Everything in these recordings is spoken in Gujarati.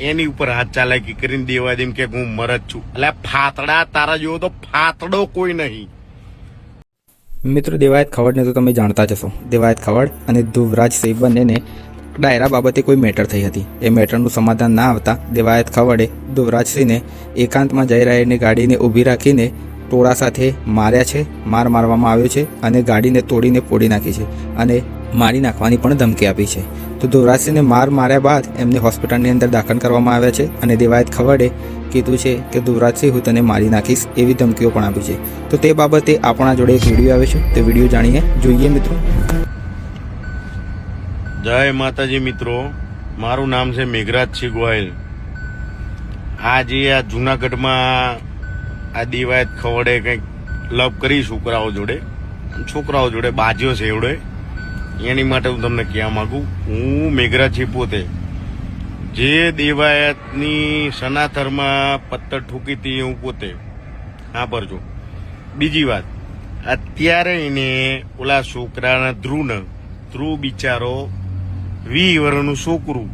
એની ઉપર હાથ ચાલાકી કરીને દેવા દેમ કે હું મરજ છું. એટલે ફાતડા તારા જેવો તો ફાતડો કોઈ નહીં. મિત્રો, દેવાયત ખવડને તો તમે જાણતા જ હશો. દેવાયત ખવડ અને ધ્રુવરાજ સિંહ બંનેને ડાયરા બાબતે કોઈ મેટર થઈ હતી. એ મેટરનું સમાધાન ના આવતા દેવાયત ખવડે ધ્રુવરાજસિંહને એકાંતમાં જઈ રહેલી ગાડીને ઊભી રાખીને ટોળા સાથે માર્યા છે, માર મારવામાં આવ્યો છે અને ગાડીને તોડીને પોડી નાખી છે અને મારી નાખવાની પણ ધમકી આપી છે. તો ધોરાજસિંહને માર માર્યા બાદ એમને હોસ્પિટલની અંદર દાખલ કરવામાં આવ્યા છે અને દેવાયત ખવડે કીધું છે કે ધોરાજસિંહ હું તને મારી નાખીશ, એવી ધમકીઓ પણ આપી છે. તો તે બાબતે આપણા જોડે એક વીડિયો આવે છે. તે વીડિયો જાણીએ. જોઈએ મિત્રો. જય માતાજી મિત્રો. મારું નામ છે મેઘરાજસિંહ ગોયલ આજે આ જુનાગઢમાં આ દિવાયત ખવડે કંઈક લવ કરી છોકરાઓ જોડે. છોકરાઓ જોડે બાજ્યો છે એવડે એની માટે હું તમને કહેવા માગું, હું મેઘરાજસિંહ પોતે જે દેવાયતની સનાતરમાં પત્તર ઠૂકી હતી હું પોતે. હા પરજો બીજી વાત, અત્યારે એને ઓલા છોકરાના ધ્રુવને, ધ્રુવ બિચારો વી વર્ષનું છોકરું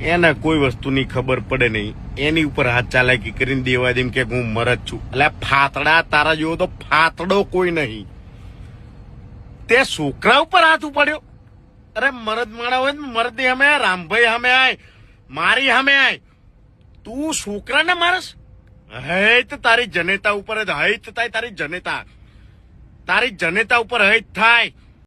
એને કોઈ વસ્તુની ખબર પડે નહીં. એની ઉપર હાથ ચાલાકી કરીને દેવા દેમ કે હું મરજ છું. એટલે ફાતડા તારા જેવો તો ફાતડો કોઈ નહીં. તે છોકરા ઉપર હાથ ઉપાડ્યો. અરે મરદ માણા હોય મરદ અમે રામભાઈ અમે આય, મારી અમે આય. તું છોકરાને મારસ? હૈત તારી જનેતા ઉપર હૈત થાય તારી જનેતા. તારી જનેતા ઉપર હૈત થાય.